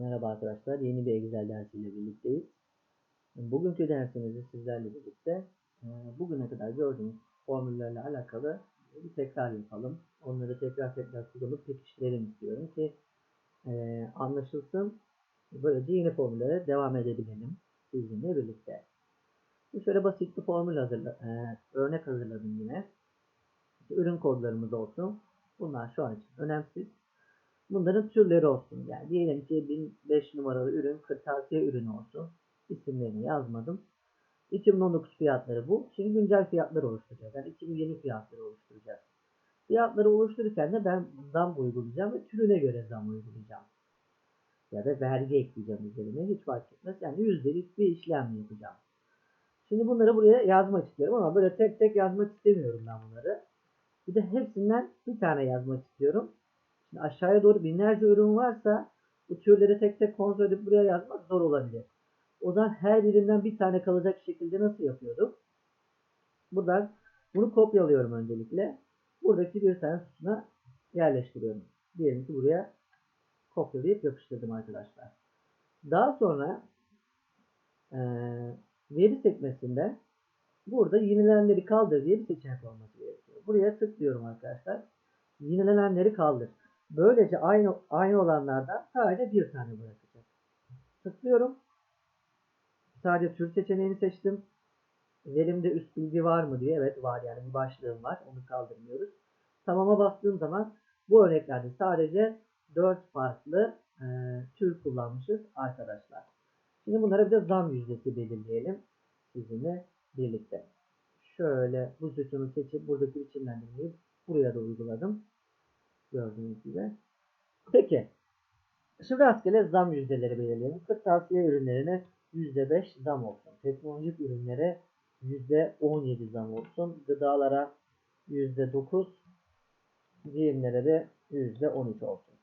Merhaba arkadaşlar, yeni bir Excel dersiyle birlikteyiz. Bugünkü dersimizde sizlerle birlikte e, bugüne kadar gördüğümüz formüllerle alakalı bir tekrar yapalım. Onları tekrar tekrar kullanıp pekiştirelim istiyorum ki e, anlaşılsın. Böylece yeni formüllere devam edebilelim sizinle birlikte. Bu şöyle basit bir formül hazırla, e, örnek hazırladım yine. Ürün kodlarımız olsun. Bunlar şu an için önemsiz. Bunların türleri olsun. Yani diyelim ki 1005 numaralı ürün kırtasiye ürünü olsun. İsimlerini yazmadım. 2019 fiyatları bu. Şimdi güncel fiyatları oluşturacağız. Yani 2020 fiyatları oluşturacağız. Fiyatları oluştururken de ben zam uygulayacağım ve türüne göre zam uygulayacağım. Ya da vergi ekleyeceğim üzerine. Hiç fark etmez. Yani yüzdelik bir işlem yapacağım. Şimdi bunları buraya yazmak istiyorum ama böyle tek tek yazmak istemiyorum ben bunları. Bir de hepsinden bir tane yazmak istiyorum. Şimdi aşağıya doğru binlerce ürün varsa bu türleri tek tek kontrol edip buraya yazmak zor olabilir. O zaman her birinden bir tane kalacak şekilde nasıl yapıyorduk? Buradan bunu kopyalıyorum öncelikle. Buradaki bir tane yerleştiriyorum. Diyelim ki buraya kopyalayıp yapıştırdım arkadaşlar. Daha sonra e, veri sekmesinde burada yenilenenleri kaldır diye bir seçenek olması gerekiyor. Buraya tıklıyorum arkadaşlar. Yenilenenleri kaldır. Böylece aynı aynı olanlardan sadece bir tane bırakacak. Tıklıyorum. Sadece tür seçeneğini seçtim. Verimde üst bilgi var mı diye. Evet var yani bir başlığım var. Onu kaldırmıyoruz. Tamama bastığım zaman bu örneklerde sadece 4 farklı e, tür kullanmışız arkadaşlar. Şimdi bunlara bir de zam yüzdesi belirleyelim. Sizinle birlikte. Şöyle bu sütunu seçip buradaki biçimlendirmeyi buraya da uyguladım. Gördüğünüz gibi. Peki. Şimdi rastgele zam yüzdeleri belirleyelim. Kırtasiye ürünlerine %5 zam olsun. Teknolojik ürünlere %17 zam olsun. Gıdalara %9 giyimlere de %13 olsun.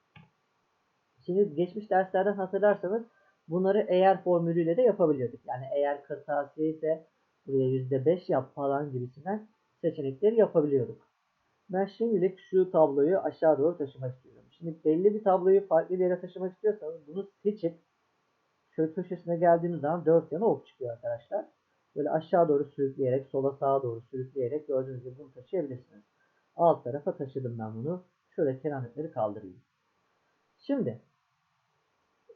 Şimdi geçmiş derslerden hatırlarsanız bunları eğer formülüyle de yapabiliyorduk. Yani eğer kırtasiye ise buraya %5 yap falan gibisinden seçenekleri yapabiliyorduk. Ben şimdilik şu tabloyu aşağı doğru taşımak istiyorum. Şimdi belli bir tabloyu farklı bir yere taşımak istiyorsanız bunu seçip şöyle köşesine geldiğimiz zaman dört yana ok çıkıyor arkadaşlar. Böyle aşağı doğru sürükleyerek sola sağa doğru sürükleyerek gördüğünüz gibi bunu taşıyabilirsiniz. Alt tarafa taşıdım ben bunu. Şöyle kenarlıkları kaldırayım. Şimdi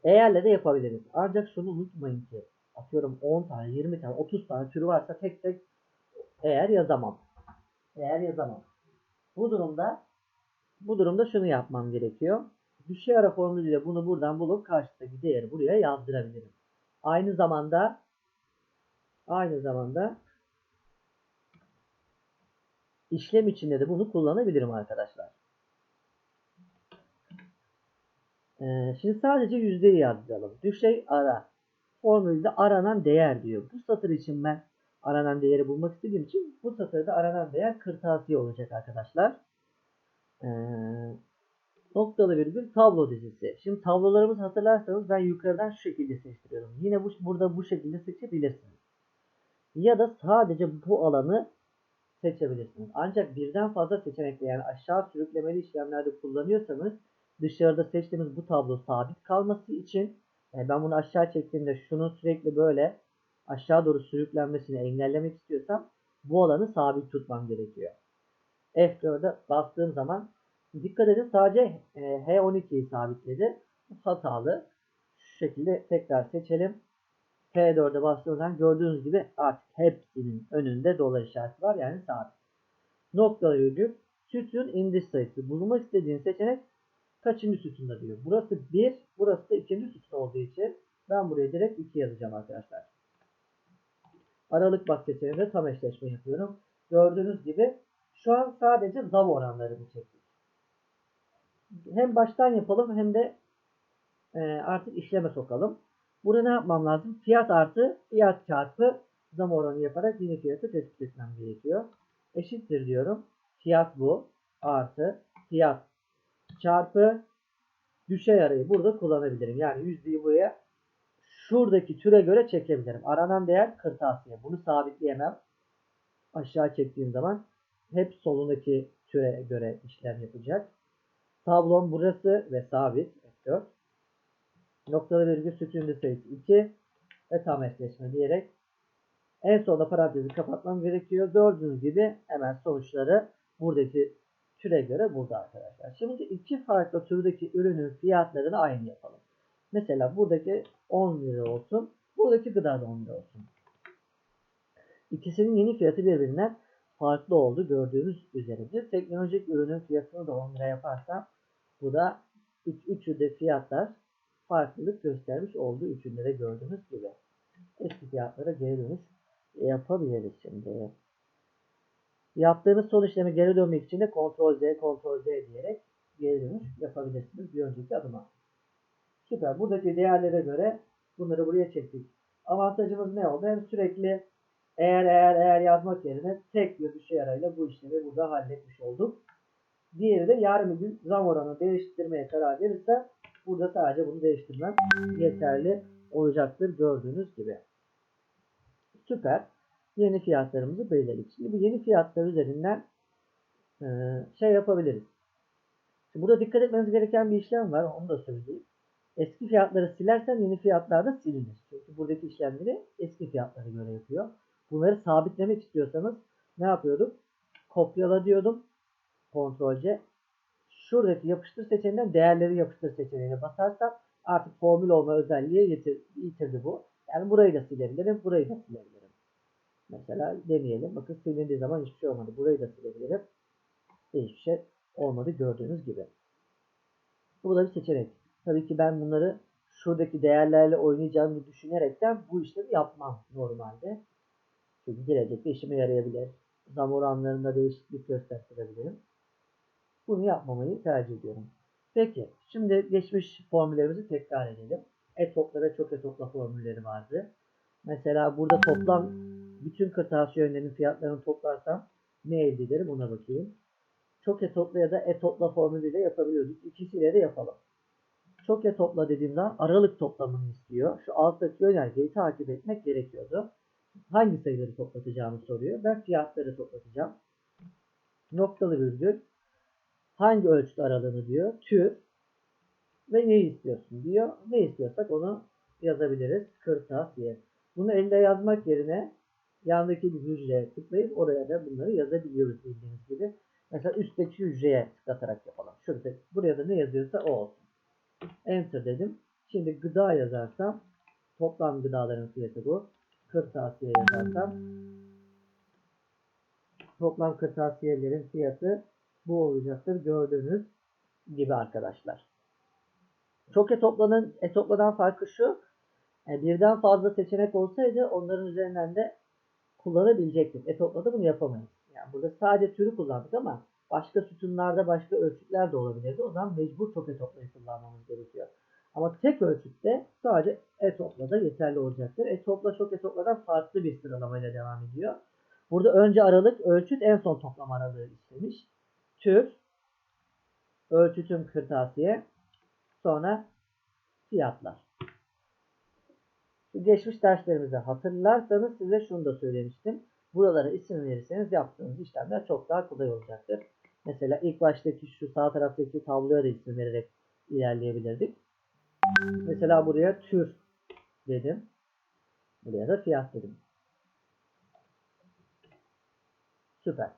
eğerle de yapabiliriz. Ancak şunu unutmayın ki atıyorum 10 tane, 20 tane, 30 tane türü varsa tek tek eğer yazamam. Eğer yazamam. Bu durumda bu durumda şunu yapmam gerekiyor. Düşey ara formülüyle bunu buradan bulup karşıdaki değeri buraya yazdırabilirim. Aynı zamanda aynı zamanda işlem içinde de bunu kullanabilirim arkadaşlar. Ee, şimdi sadece yüzdeyi yazdıralım. Düşey ara. Formülde aranan değer diyor. Bu satır için ben aranan değeri bulmak istediğim için bu satırda aranan değer kırtasiye olacak arkadaşlar. Ee, noktalı virgül tablo dizisi. Şimdi tablolarımız hatırlarsanız ben yukarıdan şu şekilde seçtiriyorum. Yine bu, burada bu şekilde seçebilirsiniz. Ya da sadece bu alanı seçebilirsiniz. Ancak birden fazla seçenekle yani aşağı sürüklemeli işlemlerde kullanıyorsanız dışarıda seçtiğimiz bu tablo sabit kalması için yani ben bunu aşağı çektiğimde şunu sürekli böyle aşağı doğru sürüklenmesini engellemek istiyorsam bu alanı sabit tutmam gerekiyor. F4'e bastığım zaman dikkat edin sadece e, H12'yi sabitledi. Hatalı. Şu şekilde tekrar seçelim. F4'e bastığım zaman gördüğünüz gibi artık hepsinin önünde dolar işareti var yani sabit. Noktalı virgül sütun indiş sayısı. Bulmak istediğin seçenek kaçıncı sütunda diyor. Burası 1, burası da ikinci sütun olduğu için ben buraya direkt 2 yazacağım arkadaşlar. Aralık bak tam eşleşme yapıyorum. Gördüğünüz gibi şu an sadece zam oranlarını çektik. Hem baştan yapalım hem de e, artık işleme sokalım. Burada ne yapmam lazım? Fiyat artı fiyat çarpı zam oranı yaparak yeni fiyatı tespit etmem gerekiyor. Eşittir diyorum. Fiyat bu. Artı fiyat çarpı düşey arayı burada kullanabilirim. Yani yüzdeyi buraya şuradaki türe göre çekebilirim. Aranan değer kırtasiye. Bunu sabitleyemem. Aşağı çektiğim zaman hep solundaki türe göre işlem yapacak. Tablom burası ve sabit F4. noktalı virgül sütunda sayısı 2 ve tam eşleşme diyerek en sonunda parantezi kapatmam gerekiyor. Gördüğünüz gibi hemen sonuçları buradaki türe göre burada arkadaşlar. Şimdi iki farklı türdeki ürünün fiyatlarını aynı yapalım. Mesela buradaki 10 lira olsun. Buradaki gıda da 10 lira olsun. İkisinin yeni fiyatı birbirinden farklı oldu gördüğünüz üzere. Bir teknolojik ürünün fiyatını da 10 lira yaparsam bu da üç, üçü de fiyatlar farklılık göstermiş oldu. Üçünde de gördüğünüz gibi. Eski fiyatlara geri dönüş yapabiliriz şimdi. Yaptığınız son işlemi geri dönmek için de Ctrl Z, Ctrl Z diyerek geri dönüş yapabilirsiniz bir önceki adıma. Süper. Buradaki değerlere göre bunları buraya çektik. Avantajımız ne oldu? Hem sürekli eğer eğer eğer yazmak yerine tek bir düşey arayla bu işlemi burada halletmiş olduk. Diğeri de yarın bir gün zam oranını değiştirmeye karar verirse burada sadece bunu değiştirmem yeterli olacaktır gördüğünüz gibi. Süper. Yeni fiyatlarımızı belirledik. Şimdi bu yeni fiyatlar üzerinden şey yapabiliriz. Şimdi burada dikkat etmeniz gereken bir işlem var. Onu da söyleyeyim. Eski fiyatları silersen yeni fiyatlar da silinir. Çünkü buradaki işlemleri eski fiyatlara göre yapıyor. Bunları sabitlemek istiyorsanız ne yapıyorduk? Kopyala diyordum. Ctrl C. Şuradaki yapıştır seçeneğinden değerleri yapıştır seçeneğine basarsam artık formül olma özelliği yitir, yitirdi bu. Yani burayı da silebilirim. Burayı da silebilirim. Mesela deneyelim. Bakın silindiği zaman hiçbir şey olmadı. Burayı da silebilirim. Hiçbir şey olmadı gördüğünüz gibi. Bu da bir seçenek. Tabii ki ben bunları şuradaki değerlerle oynayacağımı düşünerekten bu işlemi yapmam normalde. Çünkü gelecekte işime yarayabilir. Zam oranlarında değişiklik gösterebilirim. Bunu yapmamayı tercih ediyorum. Peki şimdi geçmiş formüllerimizi tekrar edelim. E-topla ve çok e-topla formülleri vardı. Mesela burada toplam bütün kırtasiye ürünlerinin fiyatlarını toplarsam ne elde ederim ona bakayım. Çok e-topla ya da e-topla formülüyle yapabiliyorduk. İkisiyle de yapalım. Çok e-topla dediğimde aralık toplamını istiyor. Şu alttaki yönergeyi takip etmek gerekiyordu. Hangi sayıları toplatacağımı soruyor. Ben fiyatları toplatacağım. Noktalı virgül. Hangi ölçüde aralığını diyor. Tür. Ve ne istiyorsun diyor. Ne istiyorsak onu yazabiliriz. Kırtasiye. Bunu elde yazmak yerine yandaki hücreye tıklayıp oraya da bunları yazabiliyoruz bildiğiniz gibi. Mesela üstteki hücreye tıklatarak yapalım. Şurada buraya da ne yazıyorsa o olsun. Enter dedim. Şimdi gıda yazarsam toplam gıdaların fiyatı bu. Kırtasiye yazarsam toplam kırtasiyelerin fiyatı bu olacaktır. Gördüğünüz gibi arkadaşlar. Çok e-toplanın e-topladan farkı şu. Yani birden fazla seçenek olsaydı onların üzerinden de kullanabilecektim. E-toplada bunu yapamayız. Yani burada sadece türü kullandık ama başka sütunlarda başka ölçütler de olabilirdi. O zaman mecbur çok e-toplayı kullanmamız gerekiyor. Ama tek ölçütte sadece e-topla da yeterli olacaktır. E-topla çok e-topladan farklı bir sıralamayla devam ediyor. Burada önce aralık, ölçüt, en son toplam aralığı istemiş. Tür, ölçütüm kırtasiye, sonra fiyatlar. Geçmiş derslerimizi hatırlarsanız size şunu da söylemiştim. Buralara isim verirseniz yaptığınız işlemler çok daha kolay olacaktır. Mesela ilk baştaki şu sağ taraftaki tabloya da isim vererek ilerleyebilirdik. Mesela buraya tür dedim. Buraya da fiyat dedim. Süper.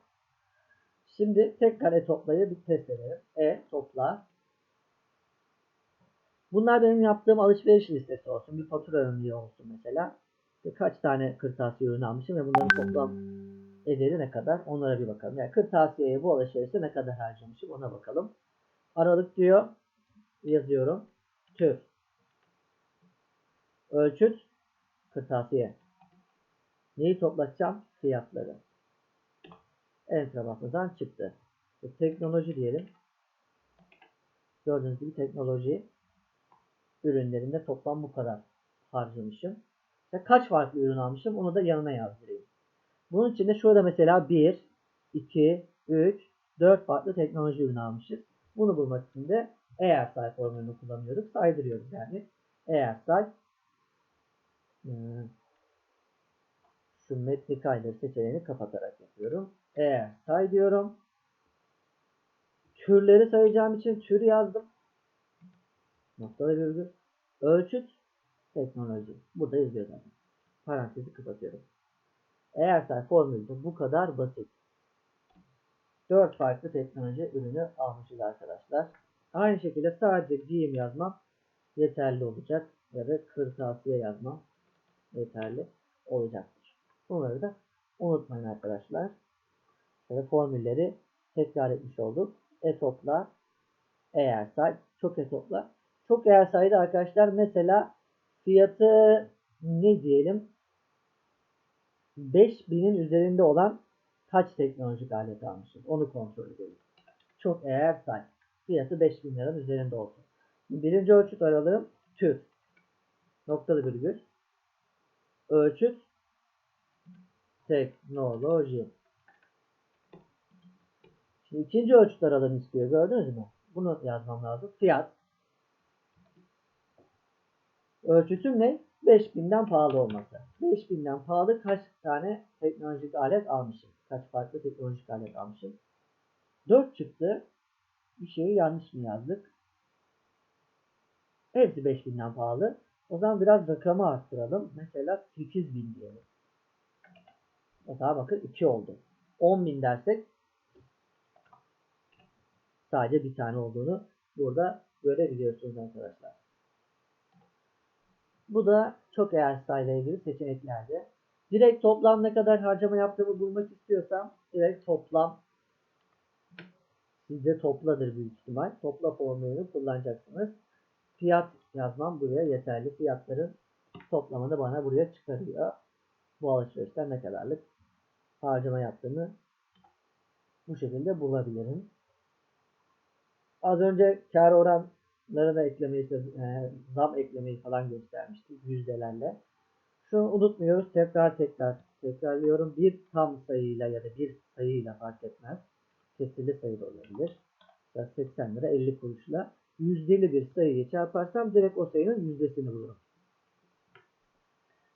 Şimdi tekrar e toplayı bir test edelim. E topla. Bunlar benim yaptığım alışveriş listesi olsun. Bir fatura örneği olsun mesela. Kaç tane kırtasiye ürünü almışım ve bunların toplam ederi ne kadar onlara bir bakalım. Yani kırtasiyeye bu alışverişe ne kadar harcamışım ona bakalım. Aralık diyor. Yazıyorum. Tür. Ölçüt. Kırtasiye. Neyi toplatacağım? Fiyatları. Enter'a basmadan çıktı. İşte teknoloji diyelim. Gördüğünüz gibi teknoloji ürünlerinde toplam bu kadar harcamışım. Ve kaç farklı ürün almışım onu da yanına yazdırayım. Bunun için de şurada mesela 1, 2, 3, 4 farklı teknoloji ürünü almışız. Bunu bulmak için de eğer say formülünü kullanıyoruz. Saydırıyoruz yani. Eğer say şu metni kaydır seçeneğini kapatarak yapıyorum. Eğer say diyorum. Türleri sayacağım için tür yazdım. Noktalı virgül. Ölçüt teknoloji. Burada yazıyor zaten. Parantezi kapatıyorum. Eğer formülde bu kadar basit. 4 farklı teknoloji ürünü almışız arkadaşlar. Aynı şekilde sadece giyim yazmam yeterli olacak. Ya da kırtasiye yazmam yeterli olacaktır. Bunları da unutmayın arkadaşlar. Şöyle formülleri tekrar etmiş olduk. E topla, eğer say, çok e topla. Çok eğer sayıda arkadaşlar mesela fiyatı ne diyelim 5000'in üzerinde olan kaç teknolojik alet almışız? Onu kontrol edelim. Çok eğer say. Fiyatı 5000 liranın üzerinde olsun. Birinci ölçüt aralığım tür. Noktalı virgül. Ölçüt teknoloji. Şimdi ikinci ölçüt aralığını istiyor. Gördünüz mü? Bunu yazmam lazım. Fiyat. Ölçütüm ne? 5000'den pahalı olması. 5000'den pahalı kaç tane teknolojik alet almışım? Kaç farklı teknolojik alet almışım? 4 çıktı. Bir şeyi yanlış mı yazdık? Hepsi 5000'den pahalı. O zaman biraz rakamı arttıralım. Mesela 8000 diyelim. Mesela bakın 2 oldu. 10.000 dersek sadece bir tane olduğunu burada görebiliyorsunuz arkadaşlar. Bu da çok eğer sayıyla ilgili seçeneklerde. Direkt toplam ne kadar harcama yaptığımı bulmak istiyorsam direkt toplam sizde topladır büyük ihtimal. Topla formülünü kullanacaksınız. Fiyat yazmam buraya yeterli. Fiyatların toplamını bana buraya çıkarıyor. Bu alışverişten ne kadarlık harcama yaptığımı bu şekilde bulabilirim. Az önce kar oranlarına eklemeyi, e, zam eklemeyi falan göstermiştik yüzdelerle. Şunu unutmuyoruz. Tekrar tekrar tekrarlıyorum. Bir tam sayıyla ya da bir sayıyla fark etmez. Kesirli sayı da olabilir. 80 lira 50 kuruşla yüzdeli bir sayıyı çarparsam direkt o sayının yüzdesini bulurum.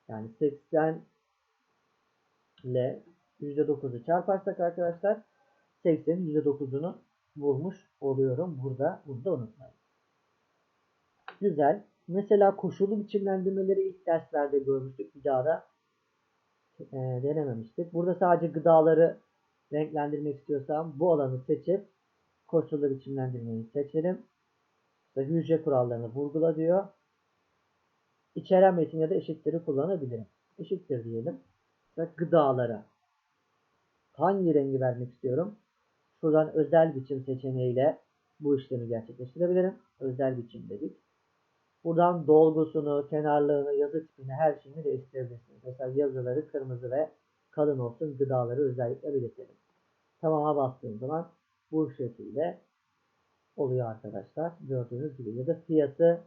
Yani 80 ile %9'u çarparsak arkadaşlar 80'in %9'unu bulmuş oluyorum burada. Bunu da unutmayın. Güzel. Mesela koşullu biçimlendirmeleri ilk derslerde görmüştük. Bir daha da e, denememiştik. Burada sadece gıdaları renklendirmek istiyorsam bu alanı seçip koşullu biçimlendirmeyi seçelim. İşte hücre kurallarını vurgula diyor. İçeren metin ya da eşitleri kullanabilirim. Eşittir diyelim. Ve gıdalara hangi rengi vermek istiyorum? Şuradan özel biçim seçeneğiyle bu işlemi gerçekleştirebilirim. Özel biçim dedik. Buradan dolgusunu, kenarlığını, yazı tipini her şeyini değiştirebilirsiniz. Mesela yazıları kırmızı ve kalın olsun. Gıdaları özellikle belirtelim. Tamam'a bastığım zaman bu şekilde oluyor arkadaşlar. Gördüğünüz gibi ya da fiyatı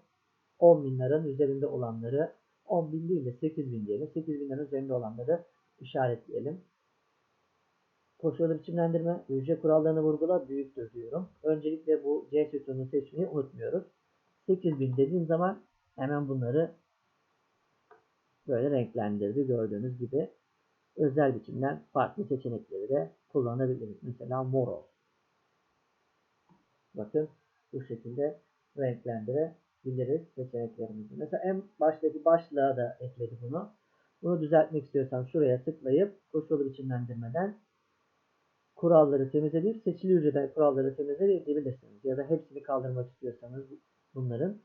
10 bin üzerinde olanları 10 bin değil de 8 bin diyelim. 8 bin üzerinde olanları işaretleyelim. Koşullu biçimlendirme, hücre kurallarını vurgula büyüktür diyorum. Öncelikle bu C sütununu seçmeyi unutmuyoruz. 8000 dediğim zaman hemen bunları böyle renklendirdi gördüğünüz gibi. Özel biçimden farklı seçenekleri de kullanabiliriz. Mesela mor olsun. Bakın bu şekilde renklendirebiliriz seçeneklerimizi. Mesela en baştaki başlığa da ekledi bunu. Bunu düzeltmek istiyorsam şuraya tıklayıp koşullu biçimlendirmeden kuralları temizleyip seçili hücreden kuralları temizleyebilirsiniz. Ya da hepsini kaldırmak istiyorsanız bunların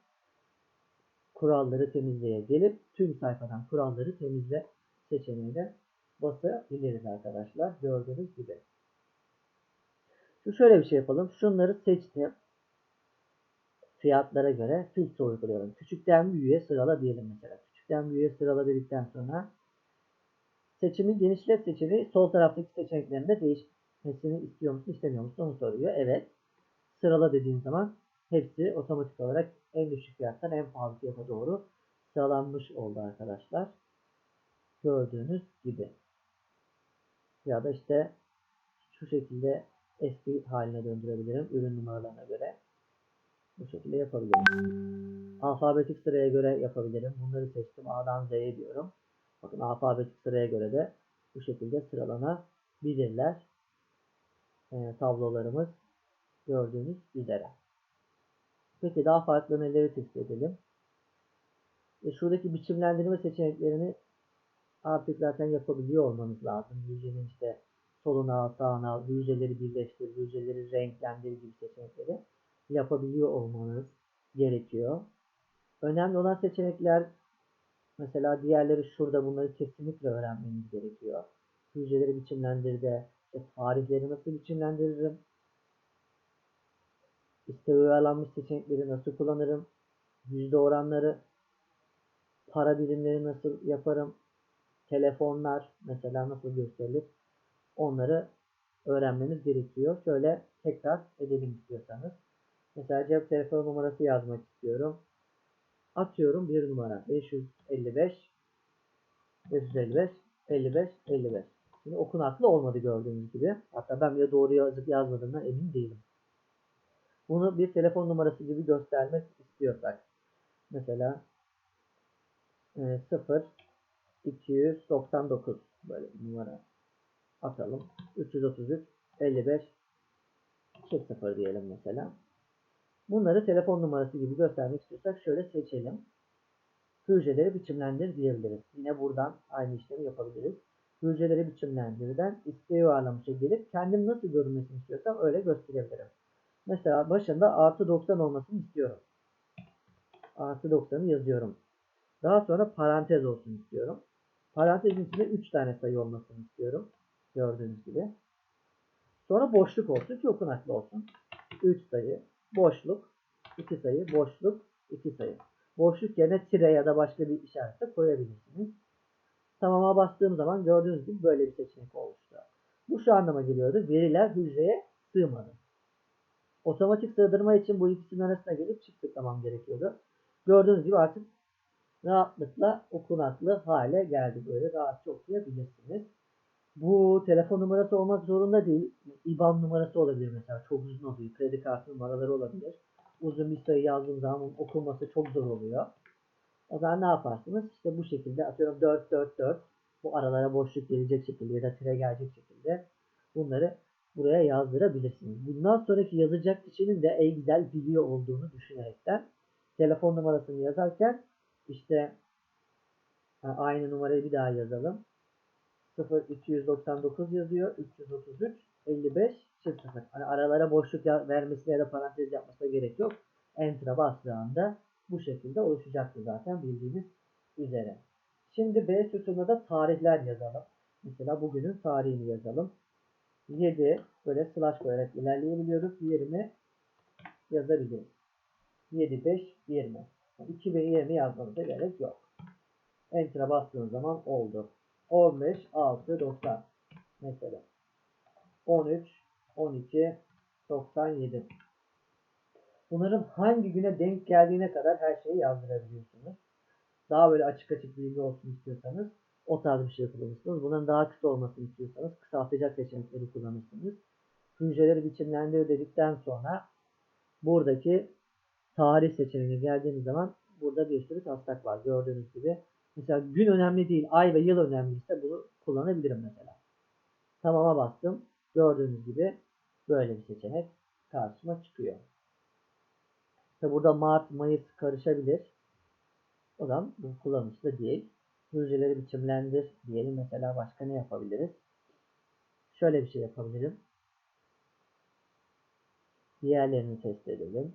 kuralları temizleye gelip tüm sayfadan kuralları temizle seçeneğine basabiliriz arkadaşlar. Gördüğünüz gibi. Şu şöyle bir şey yapalım. Şunları seçtim. Fiyatlara göre filtre uygulayalım. Küçükten büyüğe sırala diyelim mesela. Küçükten büyüğe sırala dedikten sonra seçimi genişlet seçeneği sol taraftaki seçeneklerinde değişmesini istiyor musun istemiyor musun onu soruyor. Evet. Sırala dediğin zaman hepsi otomatik olarak en düşük fiyattan en pahalı fiyata doğru sıralanmış oldu arkadaşlar. Gördüğünüz gibi. Ya da işte şu şekilde eski haline döndürebilirim ürün numaralarına göre. Bu şekilde yapabilirim. Alfabetik sıraya göre yapabilirim. Bunları seçtim. A'dan Z'ye diyorum. Bakın alfabetik sıraya göre de bu şekilde sıralanabilirler. E, tablolarımız gördüğünüz üzere. Peki daha farklı neleri test edelim? E, şuradaki biçimlendirme seçeneklerini artık zaten yapabiliyor olmanız lazım. Hücrenin işte soluna sağına hücreleri birleştir, hücreleri renklendir gibi seçenekleri yapabiliyor olmanız gerekiyor. Önemli olan seçenekler mesela diğerleri şurada bunları kesinlikle öğrenmeniz gerekiyor. Hücreleri biçimlendirde, işte tarihleri nasıl biçimlendiririm, işte uyarlanmış seçenekleri nasıl kullanırım, yüzde oranları, para birimleri nasıl yaparım, telefonlar mesela nasıl gösterilir onları öğrenmeniz gerekiyor. Şöyle tekrar edelim istiyorsanız. Mesela cep telefon numarası yazmak istiyorum. Atıyorum bir numara 555 555 55 55. Şimdi okunaklı olmadı gördüğünüz gibi. Hatta ben bile doğru yazıp yazmadığımdan emin değilim. Bunu bir telefon numarası gibi göstermek istiyorsak. Mesela e, 0 299 böyle numara atalım. 333 55 0 diyelim mesela. Bunları telefon numarası gibi göstermek istiyorsak şöyle seçelim. Hücreleri biçimlendir diyebiliriz. Yine buradan aynı işlemi yapabiliriz. Hücreleri biçimlendirden isteği yuvarlamışa gelip kendim nasıl görünmesini istiyorsam öyle gösterebilirim. Mesela başında artı 90 olmasını istiyorum. Artı 90'ı yazıyorum. Daha sonra parantez olsun istiyorum. Parantezin içinde 3 tane sayı olmasını istiyorum. Gördüğünüz gibi. Sonra boşluk olsun ki okunaklı olsun. 3 sayı, boşluk, 2 sayı, boşluk, 2 sayı. Boşluk yerine tire ya da başka bir işaret de koyabilirsiniz. Tamama bastığım zaman gördüğünüz gibi böyle bir seçenek oluştu. Bu şu anlama geliyordu. Veriler hücreye sığmadı. Otomatik sığdırma için bu ikisinin arasına gelip çift tıklamam gerekiyordu. Gördüğünüz gibi artık rahatlıkla okunaklı hale geldi. Böyle rahatça okuyabilirsiniz. Bu telefon numarası olmak zorunda değil. IBAN numarası olabilir mesela. Çok uzun oluyor. Kredi kartı numaraları olabilir. Uzun bir sayı yazdığım zaman okunması çok zor oluyor. O zaman ne yaparsınız? İşte bu şekilde atıyorum 444 bu aralara boşluk gelecek şekilde ya da tire gelecek şekilde bunları buraya yazdırabilirsiniz. Bundan sonraki yazacak kişinin de Excel biliyor olduğunu düşünerekten telefon numarasını yazarken işte aynı numarayı bir daha yazalım. 0299 yazıyor. 333 55 0. Hani aralara boşluk vermesine ya da parantez yapmasına gerek yok. Enter'a bastığı anda bu şekilde oluşacaktır zaten bildiğiniz üzere. Şimdi B sütununa da tarihler yazalım. Mesela bugünün tarihini yazalım. 7 böyle slash koyarak ilerleyebiliyoruz. 20 yazabiliriz. 7, 5, 20. 2020 yazmamıza gerek yok. Enter'a bastığınız zaman oldu. 15, 6, 90 mesela. 13, 12, 97. Bunların hangi güne denk geldiğine kadar her şeyi yazdırabiliyorsunuz. Daha böyle açık açık bilgi olsun istiyorsanız o tarz bir şey kullanırsınız. Bunların daha kısa olmasını istiyorsanız kısaltacak seçenekleri kullanırsınız. Hücreleri biçimlendir dedikten sonra buradaki tarih seçeneğine geldiğiniz zaman burada bir sürü taslak var. Gördüğünüz gibi. Mesela gün önemli değil, ay ve yıl önemliyse bunu kullanabilirim mesela. Tamama bastım. Gördüğünüz gibi böyle bir seçenek karşıma çıkıyor. Tabi burada Mart, Mayıs karışabilir. O zaman kullanışlı değil. Hücreleri biçimlendir diyelim. Mesela başka ne yapabiliriz? Şöyle bir şey yapabilirim. Diğerlerini test edelim.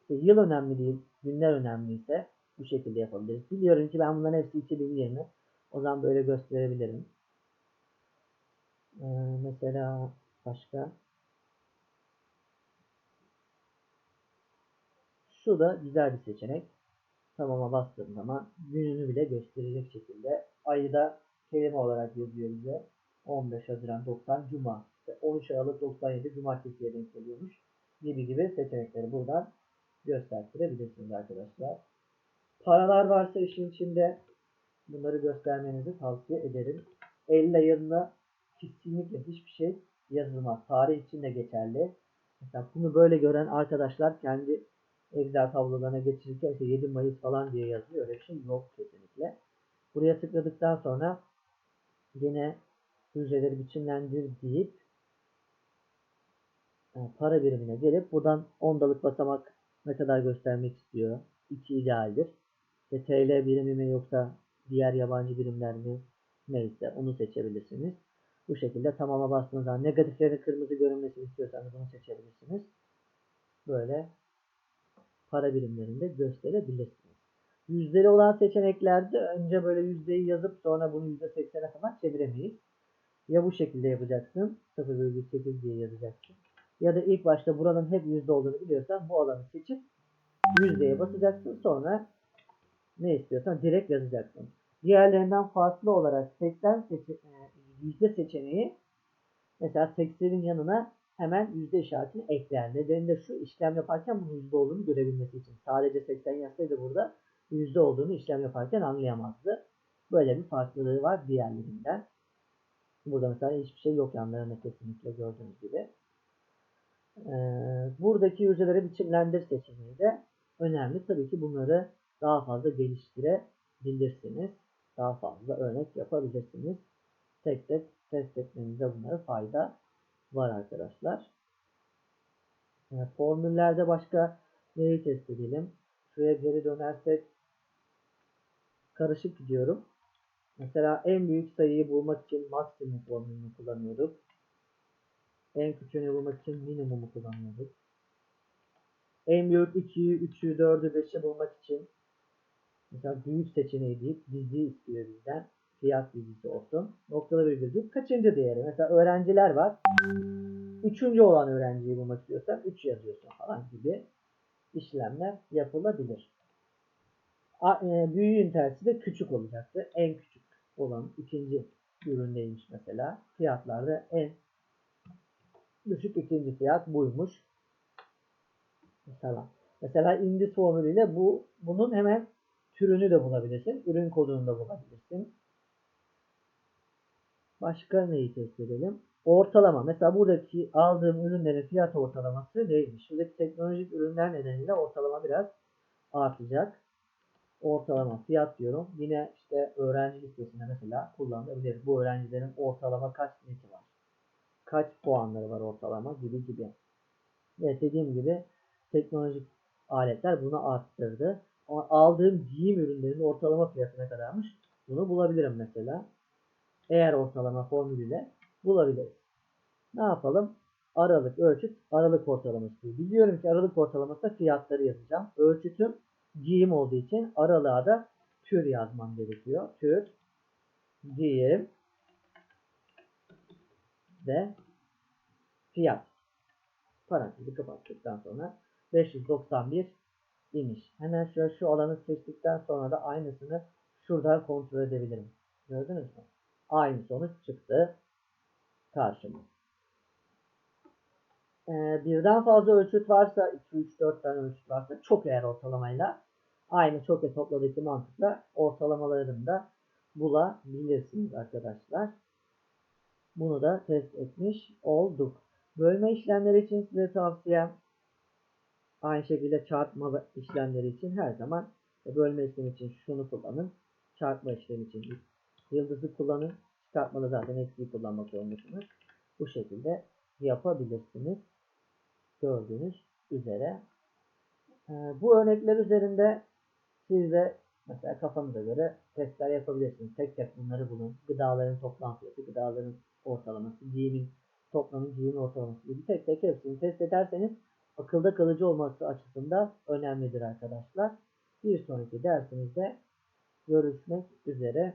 İşte yıl önemli değil, günler önemliyse bu şekilde yapabiliriz. Biliyorum ki ben bunların hepsi 2020. O zaman böyle gösterebilirim. Ee, mesela başka Şu da güzel bir seçenek. Tamama bastığım zaman gününü bile gösterecek şekilde. Ayı da kelime olarak yazıyor bize. 15 Haziran 90 Cuma. İşte 13 Aralık 97 Cumartesi'ye denk geliyormuş. Gibi gibi seçenekleri buradan göstertirebilirsiniz arkadaşlar. Paralar varsa işin içinde bunları göstermenizi tavsiye ederim. Elle yanına kesinlikle hiçbir şey yazılmaz. Tarih için de geçerli. Mesela bunu böyle gören arkadaşlar kendi Excel tablolarına geçirirken işte 7 Mayıs falan diye yazıyor. Öyle bir şey yok kesinlikle. Buraya tıkladıktan sonra yine hücreleri biçimlendir deyip yani para birimine gelip buradan ondalık basamak ne kadar göstermek istiyor. 2 idealdir. İşte TL birimi mi yoksa diğer yabancı birimler mi neyse onu seçebilirsiniz. Bu şekilde tamama bastığınız zaman negatiflerin kırmızı görünmesini istiyorsanız bunu seçebilirsiniz. Böyle para birimlerinde gösterebilirsiniz. Yüzdeli olan seçeneklerde önce böyle yüzdeyi yazıp sonra bunu %80'e falan çeviremeyiz. Ya bu şekilde yapacaksın 0,8 diye yazacaksın. Ya da ilk başta buranın hep yüzde olduğunu biliyorsan bu alanı seçip yüzdeye basacaksın sonra ne istiyorsan direkt yazacaksın. Diğerlerinden farklı olarak 80 seçe e, yüzde seçeneği mesela 80'in yanına hemen yüzde işaretini ekler. Nedeni de şu işlem yaparken bunun yüzde olduğunu görebilmesi için. Sadece 80 yazsaydı burada yüzde olduğunu işlem yaparken anlayamazdı. Böyle bir farklılığı var diğerlerinden. Burada mesela hiçbir şey yok yanlarında kesinlikle gördüğünüz gibi. Ee, buradaki hücreleri biçimlendir seçeneği de önemli. Tabii ki bunları daha fazla geliştirebilirsiniz. Daha fazla örnek yapabilirsiniz. Tek tek test etmenizde bunlara fayda var arkadaşlar. Ee, formüllerde başka neyi test edelim? Şuraya geri dönersek karışık gidiyorum. Mesela en büyük sayıyı bulmak için maksimum formülünü kullanıyorduk. En küçüğünü bulmak için minimumu kullanıyorduk. En büyük 2'yi, 3'ü, 4'ü, 5'i bulmak için mesela büyük seçeneği deyip dizi istiyor bizden. Fiyat dizisi olsun. Noktalı virgül kaçıncı değeri. Mesela öğrenciler var. Üçüncü olan öğrenciyi bulmak istiyorsan 3 yazıyorsun falan gibi işlemler yapılabilir. A, e, büyüğün tersi de küçük olacaktı. En küçük olan ikinci üründeymiş mesela. Fiyatlarda en düşük ikinci fiyat buymuş. Mesela mesela indis formülüyle bu bunun hemen türünü de bulabilirsin. Ürün kodunu da bulabilirsin. Başka neyi test edelim? Ortalama. Mesela buradaki aldığım ürünlerin fiyat ortalaması neymiş? Şuradaki teknolojik ürünler nedeniyle ortalama biraz artacak. Ortalama fiyat diyorum. Yine işte öğrenci listesinde mesela kullanılabilir. Bu öğrencilerin ortalama kaç neti var? Kaç puanları var ortalama gibi gibi. Evet dediğim gibi teknolojik aletler bunu arttırdı. Ama aldığım giyim ürünlerinin ortalama fiyatı ne kadarmış? Bunu bulabilirim mesela. Eğer ortalama formülüyle bulabiliriz. Ne yapalım? Aralık, ölçüt, aralık ortalaması. Biliyorum ki aralık ortalaması fiyatları yazacağım. Ölçütüm giyim olduğu için aralığa da tür yazmam gerekiyor. Tür, giyim ve fiyat. Parantezi kapattıktan sonra 591 imiş. Hemen şöyle şu alanı seçtikten sonra da aynısını şuradan kontrol edebilirim. Gördünüz mü? Aynı sonuç çıktı karşıma. Ee, birden fazla ölçüt varsa 2, 3, 4 tane ölçüt varsa çok eğer ortalamayla aynı çok e topladaki mantıkla ortalamalarını da bulabilirsiniz arkadaşlar. Bunu da test etmiş olduk. Bölme işlemleri için size tavsiyem aynı şekilde çarpma işlemleri için her zaman bölme işlemi için şunu kullanın. Çarpma işlemi için yıldızı kullanın. Çıkartmada zaten eksiği kullanmak zorundasınız. Bu şekilde yapabilirsiniz. Gördüğünüz üzere. Ee, bu örnekler üzerinde siz de mesela kafanıza göre testler yapabilirsiniz. Tek tek bunları bulun. Gıdaların toplam fiyatı, gıdaların ortalaması, giyimin toplamın giyimin ortalaması gibi tek tek hepsini test ederseniz akılda kalıcı olması açısından önemlidir arkadaşlar. Bir sonraki dersimizde görüşmek üzere.